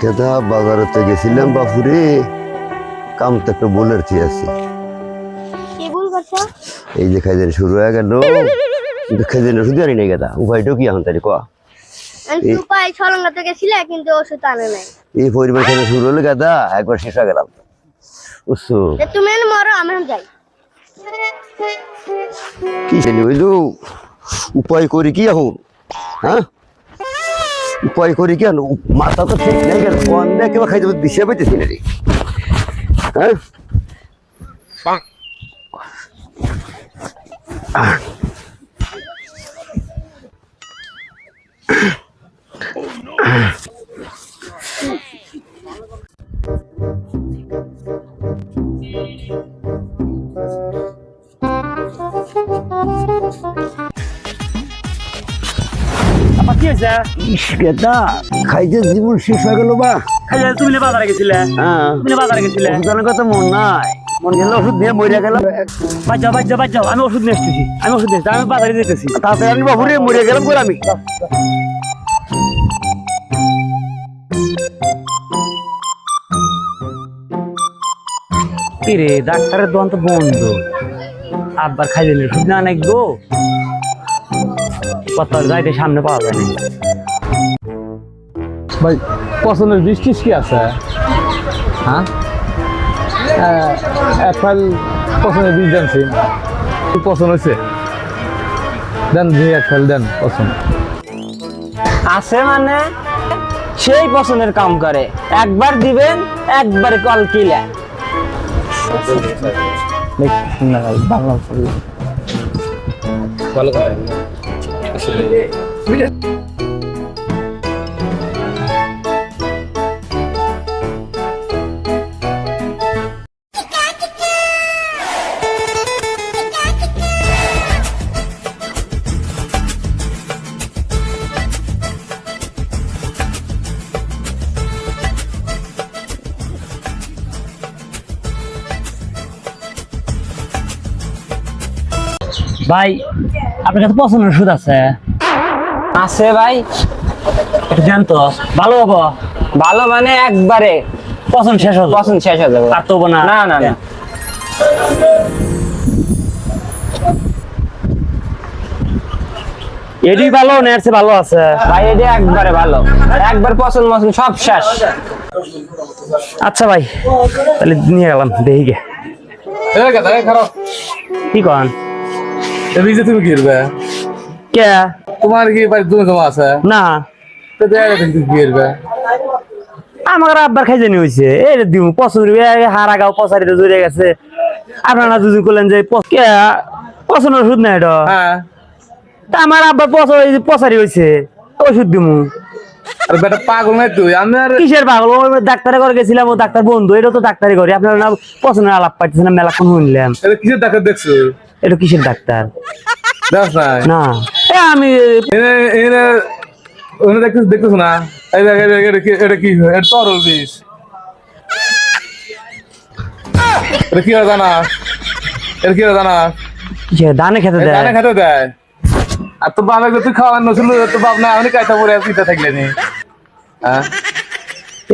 কেদা বাজারেতে গেছিলাম বাপুরে কাম তো একটা বলের চেয়ে আছি। এই যে খাইজেন শুরু হয়ে গেল। কিন্তু খাইজেন ওষুধ আনি নাই গেদা উপায়টাও কি তারি কয়া এই- ছলঙ্গাতে গেছিলে কিন্তু ওষুধ আনে নাই। এই পরিবার খেতে শুরু হলে গেদা একবার শেষ হয়ে গেলাম। বুঝছ তুমি মরো আমি যাই। কি জানি বুঝলু? উপায় করি কি এখন? হ্যাঁ? উপায় করি কেন মাথা তো ঠিক নেই কেন কোন দেয় কেবা খাইতে দিশে পাইতেছি না রে। হ্যাঁ? কি হয়েছে খাইতে জীবন শেষ হয়ে গেল বা। তুমি বাজারে গেছিলে? হ্যাঁ। তুমি বাজারে গেছিলে? কথা মন নাই। মন গেল ওষুধ দিয়ে মরিয়া গেলাম। বাদ যাও আমি ওষুধ নিয়ে আসতেছি আমি ওষুধ নিয়ে আমি বাজারে যেতেছি। তাড়াতাড়ি আমি বাবুরে মরিয়া গেলাম করে আমি? রে ডাক্তারের দোকান তো বন্ধ। আব্বার খাই দিলে ওষুধ না অনেক গো? যাইতে সামনে পাওয়া যায় না। ভাই পছন্দের বীজ টিস কি আছে? হ্যাঁ? অ্যাপেল পছন্দের বীজ জানছি। কি পছন্দ হয়েছে? দেন দুই অ্যাপেল দেন পছন্দ। আছে মানে? সেই পছন্দের কাম করে। একবার দিবেন একবার কল কিলা। বাংলা ভালো ভাই আপনার কাছে পছন্দের ওষুধ আছে? আছে ভাই। একটু দেন তো। ভালো হব? ভালো মানে একবারে। পছন্দ শেষ হবে পছন্দ শেষ হয়ে যাবে। আর তো না। না না না। এডি ভালো না ভালো আছে? ভাই এটা একবারে ভালো। একবার পছন্দ মছন্দ সব শেষ। আচ্ছা ভাই তাহলে নিয়ে গেলাম দেখি গে। কি কন? বীজে তুমি কি করবে কে? তোমার কি বাড়ি দুটো জমা আছে? না। তো দেখা তুমি কি করবে আমার আব্বার খাই জানি হয়েছে এই দিমু পছন্দ হারা গাও পচারিতে জড়িয়ে গেছে। আপনারা দুজন করলেন যে কে? পছন্দ ওষুধ নাই এটা? হ্যাঁ। তা আমার আব্বা পচারি হয়েছে ওষুধ দিমু। আর বেটা পাগল নাই তুই আমি আর কিসের পাগল? ও ডাক্তারে করে গেছিলাম ও ডাক্তার বন্ধু এটা তো ডাক্তারি করে আপনারা না পছন্দের আলাপ পাইতেছেন না মেলা কোন শুনলাম এটা কিসের ডাক্তার দেখছ? এটা কিসের ডাক্তার? দেখ না? এ আমি এনে এনে ওনে দেখতেছ দেখতেছ না? এই দেখ এটা কি এটা কি? এটা তরল বিষ এটা কি জানা এটা কি জানা কিসের দানে খেতে দেয়? জানে খেতে দেয়। আর তো বাবা তুই খাওয়ার নছিল তো বাপ না আমি কাইটা পরে পিতা থাকলে নি। হ্যাঁ?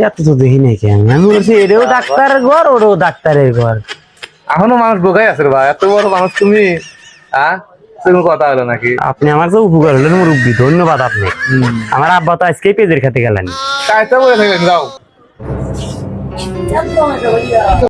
এত তো দেখি নাই কেন? আমি বলছি এটাও ডাক্তারের ঘর ওটাও ডাক্তারের ঘর। এখনও মানুষ বোকাই আছে ভাই এত বড় মানুষ তুমি হ্যাঁ? সেরকম কথা হলো নাকি? আপনি আমার তো উপকার হলেন মুরব্বী ধন্যবাদ আপনি আমার আব্বা তো আজকেই পেজের খেতে গেলেন। কাইটা পরে থাকলেন যাও।